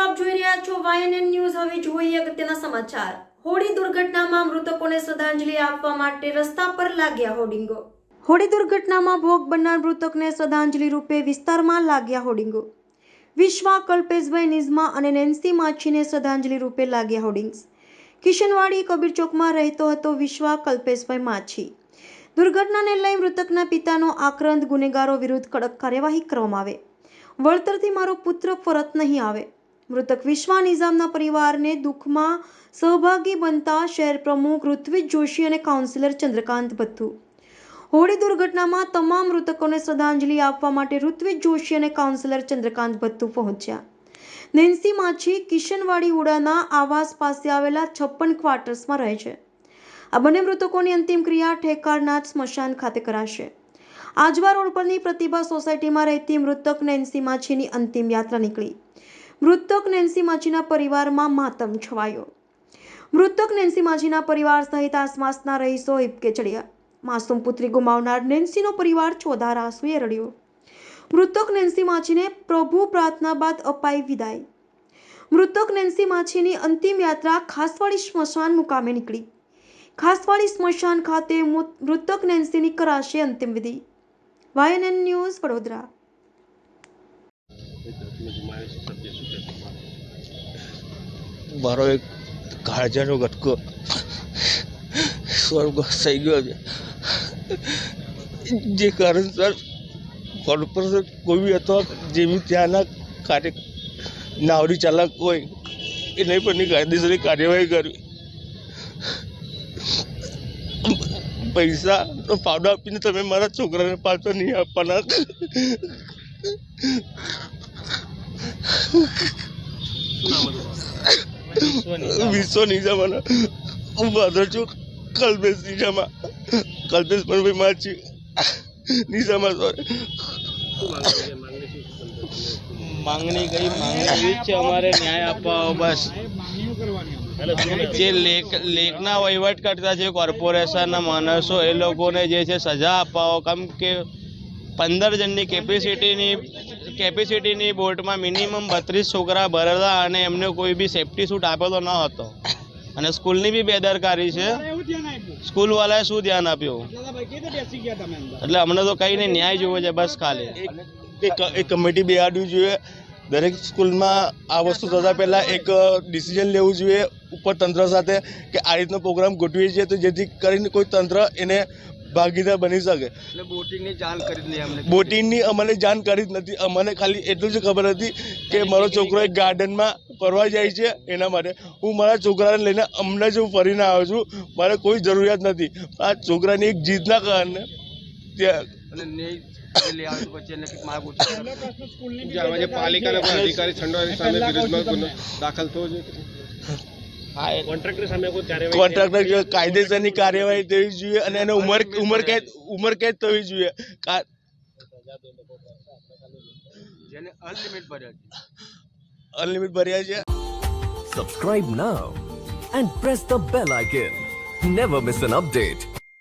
જોઈ રહ્યા છો વાયએનએન ન્યૂઝ. હવે જોઈએ અગત્યના સમાચાર. હોડી દુર્ઘટનામાં મૃતકોને શ્રદ્ધાંજલિ આપવા માટે રસ્તા પર લાગ્યા હોર્ડિંગો. હોડી દુર્ઘટનામાં ભોગ બનનાર મૃતકને શ્રદ્ધાંજલિ રૂપે વિસ્તારમાં લાગ્યા હોર્ડિંગો. વિશ્વા, કલ્પેશભાઈ નિઝમા અને નેન્સી માછીને શ્રદ્ધાંજલિ રૂપે લાગ્યા હોર્ડિંગ્સ. કિશનવાડી કબીર ચોકમાં રહેતો હતો વિશ્વા, કલ્પેશભાઈ માછી. દુર્ઘટનાને લઈ મૃતકના પિતાનો આક્રંદ ગુનેગારો વિરુદ્ધ કડક કાર્યવાહી કરવામાં આવે. વળતરથી મારો પુત્ર પરત નહીં આવે. મૃતક વિશ્વા નિઝામના પરિવારને દુઃખમાં સહભાગી બનતા શહેર પ્રમુખ ઋત્વિજ જોશી અને કાઉન્સિલર ચંદ્રકાંત ભથ્થુ. હોળી દુર્ઘટનામાં તમામ મૃતકોને શ્રદ્ધાંજલિ આપવા માટે ઋત્વિજ જોશી અને કાઉન્સિલર ચંદ્રકાંત ભથ્થુ પહોંચ્યા. નેન્સી માછી કિશનવાડી ઉડાના આવાસ પાસે આવેલા છપ્પન ક્વાર્ટર્સમાં રહે છે. આ બંને મૃતકોની અંતિમ ક્રિયા ઠેકારનાથ સ્મશાન ખાતે કરાશે. આજવા રોડ પરની પ્રતિભા સોસાયટીમાં રહેતી મૃતક નેન્સી માછીની અંતિમ યાત્રા નીકળી. મૃતક નેન્સી માછીના પરિવારમાં માતમ છવાયો. મૃતક નેન્સી માછીના પરિવાર સહિત આસપાસના રહીશો હિપકે ચડ્યા. માસૂમ પુત્રી ગુમાવનાર નેન્સીનો પરિવાર ચોધાર આંસુએ રડ્યો. મૃતક નેન્સી માછીને પ્રભુ પ્રાર્થના બાદ અપાઈ વિદાય. મૃતક નેન્સી માછીની અંતિમ યાત્રા ખાસવાડી સ્મશાન મુકામે નીકળી. ખાસવાડી સ્મશાન ખાતે મૃતક નેન્સીની કરાશે અંતિમ વિધિ. YNN news Vadodara. મારો એક કાળજાનો ગટકો સ્વર્ગ થઈ ગયો છે. જે કારણસર કોર્પોરેશન કોઈ બી અથવા જે બી ત્યાંના કાર્ય નાવડી ચાલક હોય, એને પરની કાયદેસરની કાર્યવાહી કરવી. પૈસા ફાવડો આપીને તમે મારા છોકરાને પાછો નહીં આપવાના. વિશ્વ નિજામાના હું ફાધર છું. કલ્પેશ નિજામા કલ્પેશ પણ માછી નિજામા સોરી માંગણી કઈ માંગણી છે અમારે ન્યાય અપાવો બસ. જે લેક લેકના વહીવટ કરતા છે કોર્પોરેશનના માણસો, એ લોકોને જે છે સજા અપાવો કેમ કે પંદર જણની કેપેસિટીની કેપેસિટીની બોટમાં મિનિમમ બત્રીસ છોકરા ભરેલા અને એમને કોઈ બી સેફટી સૂટ આપેલો ન હતો. અને સ્કૂલની બી બેદરકારી છે. સ્કૂલવાળાએ શું ધ્યાન આપ્યું? એટલે અમને તો કઈ નહીં ન્યાય જોવો છે બસ ખાલી. એક એક કમિટી બેહાડવી જોઈએ. દરેક સ્કૂલમાં આ વસ્તુ થતાં પહેલાં એક ડિસિઝન લેવું જોઈએ ઉપર તંત્ર સાથે કે આ રીતનો પ્રોગ્રામ ગોઠવીએ છીએ તો જેથી કરીને કોઈ તંત્ર એને ભાગીદાર બની શકે. બોટિંગની જાણ કરી અમને. બોટિંગની અમને જાણકારી જ નથી. અમને ખાલી એટલું જ ખબર હતી કે મારો છોકરો એક ગાર્ડનમાં ફરવા જાય છે એના માટે. હું મારા છોકરાને લઈને હમણાં જ હું ફરીને આવ્યો છું. મારે કોઈ જરૂરિયાત નથી. આ છોકરાની એક જીતના કારણે ત્યાં અને ન્યાય લઈ આવે તો પછી એને કંઈક માગું છે જે પાલિકાના અધિકારી સંડોવાની સામે વિરુદ્ધમાં દાખલ થવો જોઈએ કોન્ટ્રાક્ટર કાયદેસરની કાર્યવાહી થવી જોઈએ અને એને ઉમર ઉમર કેદ ઉંમર કેદ થવી જોઈએ. અનલિમિટ ભર્યા છે. અનલિમિટ ભર્યા and press the bell icon. Never miss an update.